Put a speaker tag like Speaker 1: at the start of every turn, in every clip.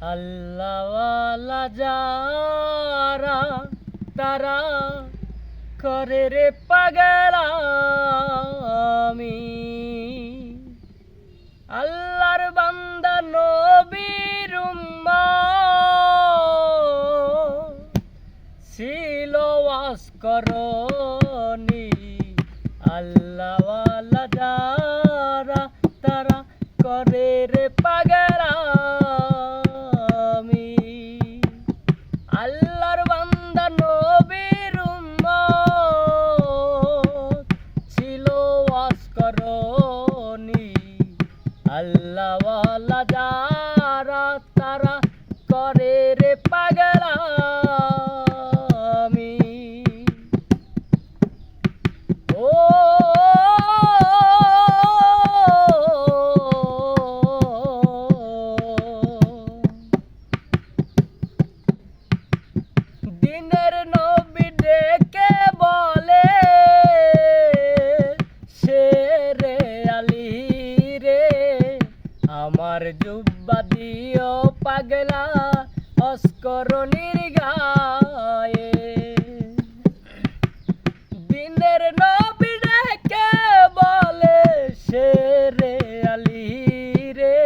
Speaker 1: আল্লাহওয়ালা যারা তারা করে রে পাগলামি আল্লাহর বান্দা নবীর ছিল ওয়াস করনি। আল্লাহওয়ালা যারা তারা করে দিনের নবী ডেকে বলে, সে রে আলী রে, আমার জুব্বা দিও পাগলা অস্করণীর গায়ে দিনের নবী ডেকে বলে, সে রে আলী রে,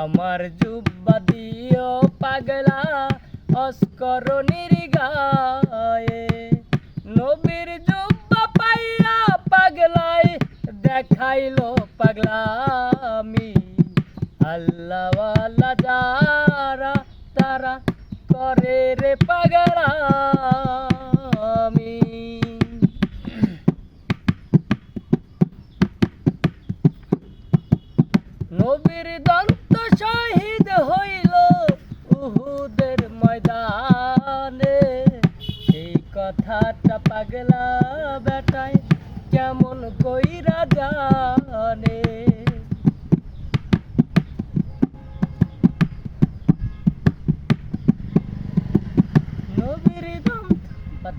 Speaker 1: আমার জুব্বা দিও পাগলা অস্করণীর গায়ে, নবীর জুব্বা পাইয়া পাগলাই দেখাইলো পাগলামি। আল্লাহওয়ালা যারা তারা করে রে পাগলামি। নবীর দন্ত শহীদ হইল কথাটা পাগলা বেটায় কেমন কই জানে নবীর দম বাদ।